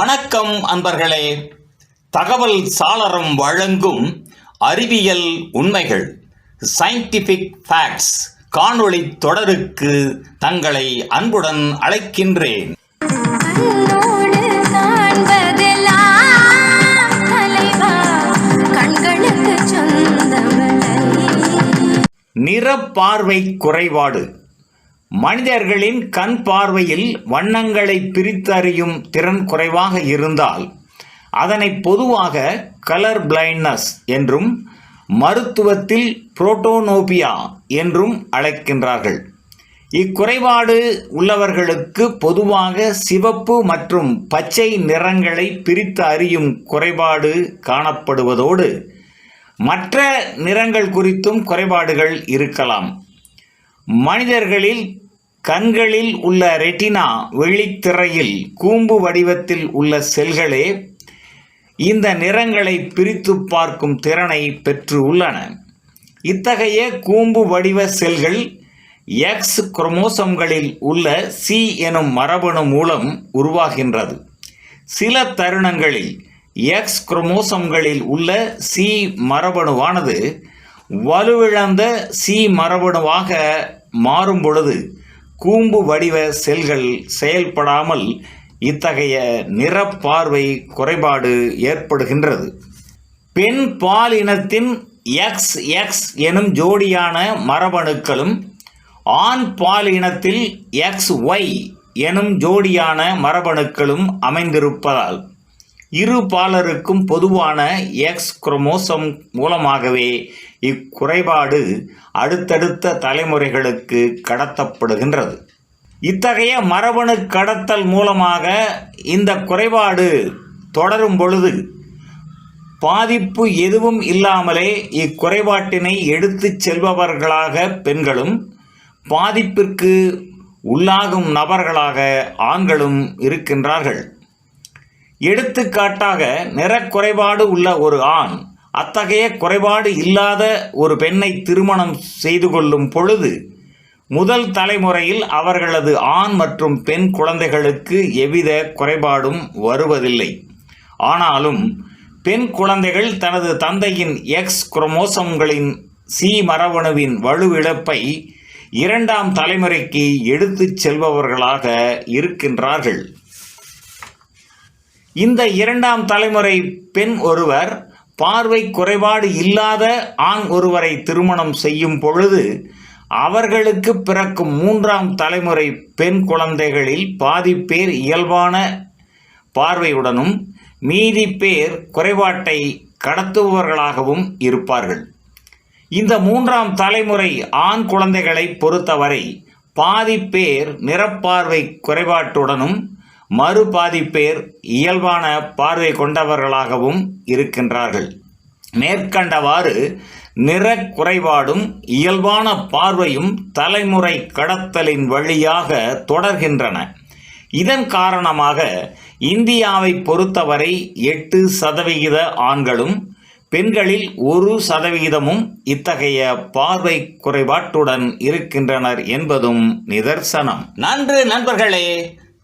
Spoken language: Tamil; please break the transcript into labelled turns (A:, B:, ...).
A: வணக்கம் அன்பர்களே. தகவல் சாளரம் வழங்கும் அறிவியல் உண்மைகள் சயின்டிஃபிக் ஃபேக்ட்ஸ் காணொளி தொடருக்கு தங்களை அன்புடன் அழைக்கின்றேன். நிறப்பார்வை குறைபாடு மனிதர்களின் கண் பார்வையில் வண்ணங்களை பிரித்தறியும் திறன் குறைவாக இருந்தால் அதனை பொதுவாக கலர் பிளைண்ட்னஸ் என்றும் மருத்துவத்தில் புரோட்டோனோபியா என்றும் அழைக்கின்றார்கள். இக்குறைபாடு உள்ளவர்களுக்கு பொதுவாக சிவப்பு மற்றும் பச்சை நிறங்களை பிரித்து அறியும் குறைபாடு காணப்படுவதோடு மற்ற நிறங்கள் குறித்தும் குறைபாடுகள் இருக்கலாம். மனிதர்களில் கண்களில் உள்ள ரெட்டினா வெள்ளித்திரையில் கூம்பு வடிவத்தில் உள்ள செல்களே இந்த நிறங்களை பிரித்து பார்க்கும் திறனை பெற்று உள்ளன. இத்தகைய கூம்பு வடிவ செல்கள் எக்ஸ் குரோமோசம்களில் உள்ள சி எனும் மரபணு மூலம் உருவாகின்றது. சில தருணங்களில் எக்ஸ் குரோமோசம்களில் உள்ள சி மரபணுவானது வலுவிழந்த சி மரபணுவாக மாறும் பொழுது கூம்பு வடிவ செல்கள் செயல்படாமல் இத்தகைய நிறப்பார்வை குறைபாடு ஏற்படுகின்றது. பெண் பாலினத்தின் எக்ஸ் எக்ஸ் எனும் ஜோடியான மரபணுக்களும் ஆண் பாலினத்தில் எக்ஸ் ஒய் எனும் ஜோடியான மரபணுக்களும் அமைந்திருப்பதால் இரு பாலருக்கும் பொதுவான எக்ஸ் குரோமோசோம் மூலமாகவே இக்குறைபாடு அடுத்தடுத்த தலைமுறைகளுக்கு கடத்தப்படுகின்றது. இத்தகைய மரபணு கடத்தல் மூலமாக இந்த குறைபாடு தொடரும் பொழுது பாதிப்பு எதுவும் இல்லாமலே இக்குறைபாட்டினை எடுத்துச் செல்பவர்களாக பெண்களும் பாதிப்பிற்கு உள்ளாகும் நபர்களாக ஆண்களும் இருக்கின்றார்கள். எடுத்துக்காட்டாக நிறக்குறைபாடு உள்ள ஒரு ஆண் அத்தகைய குறைபாடு இல்லாத ஒரு பெண்ணை திருமணம் செய்து கொள்ளும் பொழுது முதல் தலைமுறையில் அவர்களது ஆண் மற்றும் பெண் குழந்தைகளுக்கு எவ்வித குறைபாடும் வருவதில்லை. ஆனாலும் பெண் குழந்தைகள் தனது தந்தையின் எக்ஸ் குரோமோசோம்களின் சி மரபணுவின் வலுவிழப்பை இரண்டாம் தலைமுறைக்கு எடுத்துச் செல்பவர்களாக இருக்கின்றார்கள். இந்த இரண்டாம் தலைமுறை பெண் ஒருவர் பார்வை குறைபாடு இல்லாத ஆண் ஒருவரை திருமணம் செய்யும் பொழுது அவர்களுக்கு பிறக்கும் மூன்றாம் தலைமுறை பெண் குழந்தைகளில் பாதி பேர் இயல்பான பார்வையுடனும் மீதி பேர் குறைபாட்டை கடத்துபவர்களாகவும் இருப்பார்கள். இந்த மூன்றாம் தலைமுறை ஆண் குழந்தைகளை பொறுத்தவரை பாதி பேர் நிறப்பார்வை குறைபாட்டுடனும் மறுபாதி பேர் இயல்பான பார்வை கொண்டவர்களாகவும் இருக்கின்றார்கள். மேற்கண்டவாறு நிற குறைபாடும் இயல்பான பார்வையும் தலைமுறை கடத்தலின் வழியாக தொடர்கின்றன. இதன் காரணமாக இந்தியாவை பொறுத்தவரை எட்டு சதவிகித ஆண்களும் பெண்களில் ஒரு சதவிகிதமும் இத்தகைய பார்வை குறைபாட்டுடன் இருக்கின்றனர் என்பதும் நிதர்சனம். நன்று நண்பர்களே!